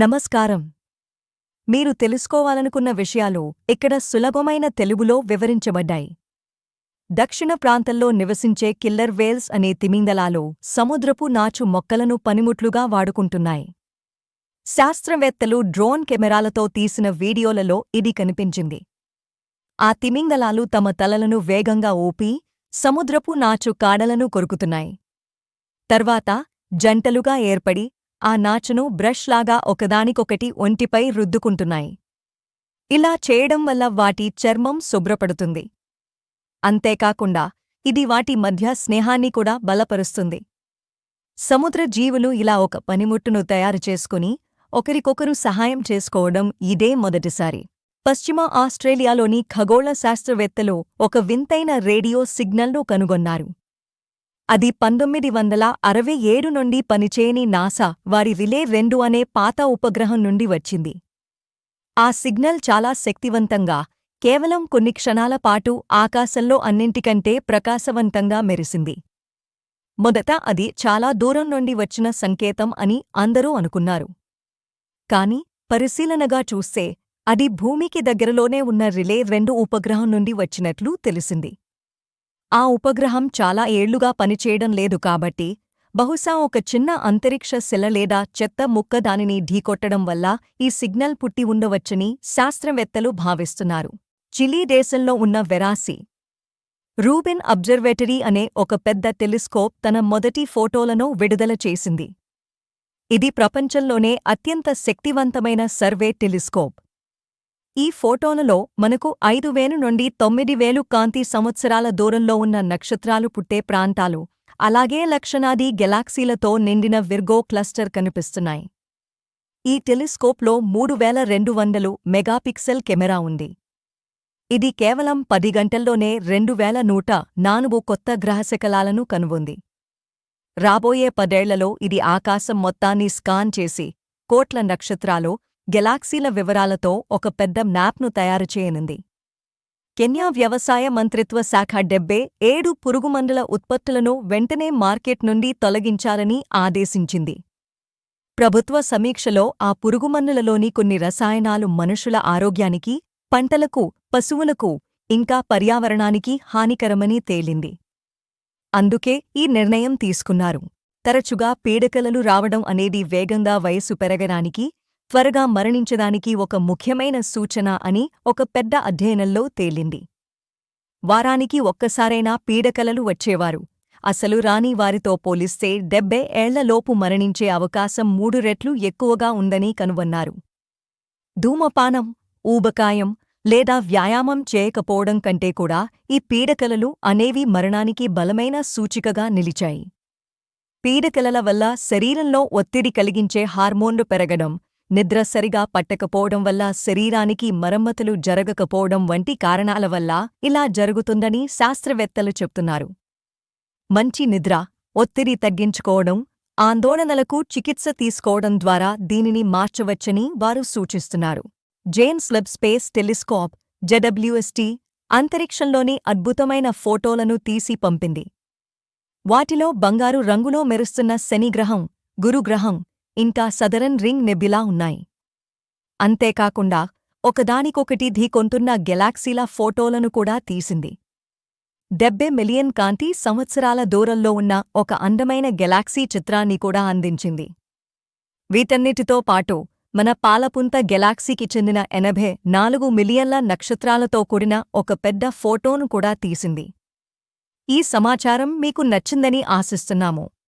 నమస్కారం. మీరు తెలుసుకోవాలనుకున్న విషయాలు ఇక్కడ సులభమైన తెలుగులో వివరించబడ్డాయి. దక్షిణ ప్రాంతంలో నివసించే కిల్లర్ వేల్స్ అనే తిమింగలాలు సముద్రపు నాచు మొక్కలను పనిముట్లుగా వాడుకుంటున్నాయి. శాస్త్రవేత్తలు డ్రోన్ కెమెరాలతో తీసిన వీడియోలలో ఇది కనిపించింది. ఆ తిమింగలాలు తమ తలలను వేగంగా ఊపి సముద్రపు నాచు కాడలను కొరుకుతున్నాయి. తర్వాత జంటలుగా ఏర్పడి ఆ నాచును బ్రష్లాగా ఒకదానికొకటి ఒంటిపై రుద్దుకుంటున్నాయి. ఇలా చేయడం వల్ల వాటి చర్మం శుభ్రపడుతుంది. అంతేకాకుండా ఇది వాటి మధ్య స్నేహాన్ని కూడా బలపరుస్తుంది. సముద్ర జీవులు ఇలా ఒక పనిముట్టును తయారు చేసుకుని ఒకరికొకరు సహాయం చేసుకోవడం ఇదే మొదటిసారి. పశ్చిమ ఆస్ట్రేలియాలోని ఖగోళ శాస్త్రవేత్తలు ఒక వింతైన రేడియో సిగ్నల్ను కనుగొన్నారు. అది పంతొమ్మిది వందల అరవై ఏడు నుండి పనిచేయని నాసా వారి రిలే రెండు అనే పాత ఉపగ్రహం నుండి వచ్చింది. ఆ సిగ్నల్ చాలా శక్తివంతంగా కేవలం కొన్ని క్షణాల పాటు ఆకాశంలో అన్నింటికంటే ప్రకాశవంతంగా మెరిసింది. మొదట అది చాలా దూరం నుండి వచ్చిన సంకేతం అని అందరూ అనుకున్నారు. కాని పరిశీలనగా చూస్తే అది భూమికి దగ్గరలోనే ఉన్న రిలే రెండు ఉపగ్రహం నుండి వచ్చినట్లు తెలిసింది. ఆ ఉపగ్రహం చాలా ఏళ్ళుగా పనిచేయడం లేదు కాబట్టి బహుశా ఒక చిన్న అంతరిక్ష శిల లేదా చెత్త ముక్క దానిని ఢీకొట్టడం వల్ల ఈ సిగ్నల్ పుట్టి ఉండవచ్చని శాస్త్రవేత్తలు భావిస్తున్నారు. చిలీ దేశంలో ఉన్న వెరాసి రూబిన్ అబ్జర్వేటరీ అనే ఒక పెద్ద టెలిస్కోప్ తన మొదటి ఫోటోలను విడుదల చేసింది. ఇది ప్రపంచంలోనే అత్యంత శక్తివంతమైన సర్వే టెలిస్కోప్. ఈ ఫోటోలలో మనకు ఐదు వేలు నుండి తొమ్మిది వేలు కాంతి సంవత్సరాల దూరంలో ఉన్న నక్షత్రాలు పుట్టే ప్రాంతాలు. అలాగే లక్షణాది గెలాక్సీలతో నిండిన విర్గో క్లస్టర్ కనిపిస్తున్నాయి. ఈ టెలిస్కోప్లో మూడు వేల రెండు వందలు మెగాపిక్సెల్ కెమెరా ఉంది. ఇది కేవలం పది గంటల్లోనే రెండు వేల నూట నాలుగు కొత్త గ్రహశకలాలను కనుగొంది. రాబోయే పదేళ్ళలో ఇది ఆకాశం మొత్తాన్ని స్కాన్ చేసి కోట్ల నక్షత్రాలు గెలాక్సీల వివరాలతో ఒక పెద్ద మ్యాప్ను తయారు చేయనుంది. కెన్యా వ్యవసాయ మంత్రిత్వ శాఖ డెబ్బే ఏడు పురుగుమందుల ఉత్పత్తులను వెంటనే మార్కెట్ నుండి తొలగించాలని ఆదేశించింది. ప్రభుత్వ సమీక్షలో ఆ పురుగుమందులలోని కొన్ని రసాయనాలు మనుషుల ఆరోగ్యానికి పంటలకు పశువులకు ఇంకా పర్యావరణానికి హానికరమని తేలింది. అందుకే ఈ నిర్ణయం తీసుకున్నారు. తరచుగా పీడకలలు రావడం అనేది వేగంగా వయసు పెరగడానికి త్వరగా మరణించడానికి ఒక ముఖ్యమైన సూచన అని ఒక పెద్ద అధ్యయనంలో తేలింది. వారానికి ఒక్కసారైనా పీడకలలు వచ్చేవారు. అసలు రాని వారితో పోలిస్తే డెబ్బై ఏళ్ళలోపు మరణించే అవకాశం మూడు రెట్లు ఎక్కువగా ఉందని కనుగొన్నారు. ధూమపానం ఊబకాయం లేదా వ్యాయామం చేయకపోవడం కంటే కూడా ఈ పీడకలలు అనేవి మరణానికి బలమైన సూచికగా నిలిచాయి. పీడకలల వల్ల శరీరంలో ఒత్తిడి కలిగించే హార్మోన్లు పెరగడం నిద్ర సరిగా పట్టకపోవడం వల్ల శరీరానికి మరమ్మతులు జరగకపోవడం వంటి కారణాల వల్ల ఇలా జరుగుతుందని శాస్త్రవేత్తలు చెప్తున్నారు. మంచి నిద్ర ఒత్తిడి తగ్గించుకోవడం ఆందోళనలకు చికిత్స తీసుకోవడం ద్వారా దీనిని మార్చవచ్చని వారు సూచిస్తున్నారు. James Webb space telescope JWST అంతరిక్షంలోని అద్భుతమైన ఫోటోలను తీసి పంపింది. వాటిలో బంగారు రంగులో మెరుస్తున్న శనిగ్రహం గురుగ్రహం ఇంకా సదరన్ రింగ్ నెబిలా ఉన్నాయి. అంతేకాకుండా ఒకదానికొకటి ఢీకొంటున్న గెలాక్సీల ఫోటోలను కూడా తీసింది. డెబ్బై మిలియన్ కాంతి సంవత్సరాల దూరంలో ఉన్న ఒక అందమైన గెలాక్సీ చిత్రాన్ని కూడా అందించింది. వీటన్నిటితో పాటు మన పాలపుంత గెలాక్సీకి చెందిన ఎనభై నాలుగు మిలియన్ల నక్షత్రాలతో కూడిన ఒక పెద్ద ఫోటోను కూడా తీసింది. ఈ సమాచారం మీకు నచ్చిందని ఆశిస్తున్నాము.